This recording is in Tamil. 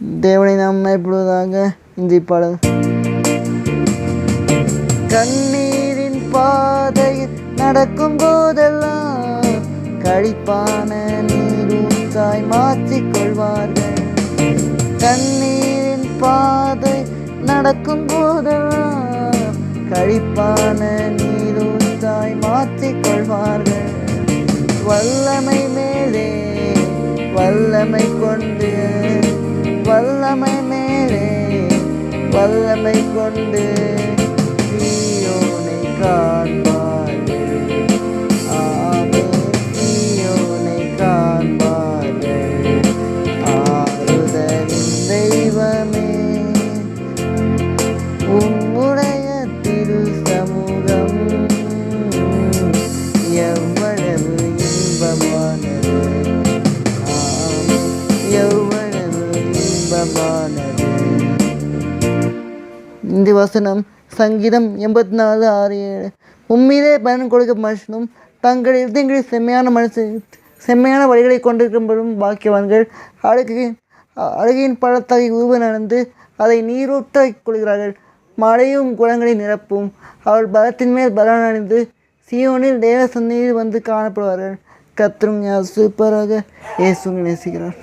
தேவனை நாம் மயப்படுவதாக இந்த பாடல் கண்ணீரின் பாதையில் நடக்கும் போதெல்லாம் கழிப்பான நீரூற்றாய் மாற்றிக் கொள்வார்கள். கண்ணீரின் பாதை நடக்கும் போதெல்லாம் கழிப்பான நீரூற்றாய் மாற்றிக் கொள்வார்கள். வல்லமை மேலே வல்லமை கொண்டு வல்லமை மேலே வல்லமை கொண்டு சீயோனை காண்பார்கள் ஆமே சீயோனை காண்பார்கள் ஆறுதலின் தெய்வமே உன் இன்பமானது இந்த வசனம் சங்கீதம் எண்பத்தி நாலு ஆறு ஏழு. உண்மையிலே பயன் கொடுக்க மனுஷனும் தங்கள் இருதயங்களில் செம்மையான மனுஷன் செம்மையான வழிகளை கொண்டிருக்கும்படும் பாக்கியவான்கள் அழகு அழகையின் பழத்தாகி உருவ நடந்து அதை நீரூற்றாய் கொள்கிறார்கள். மழையும் குளங்களை நிரப்பும். அவள் பலத்தின் மேல் பலன் அணிந்து சியோனில் தேவ சந்தையில் வந்து காணப்படுவார்கள். கத்திரும் சூப்பராக இயேசுங்க நேசிக்கிறார்.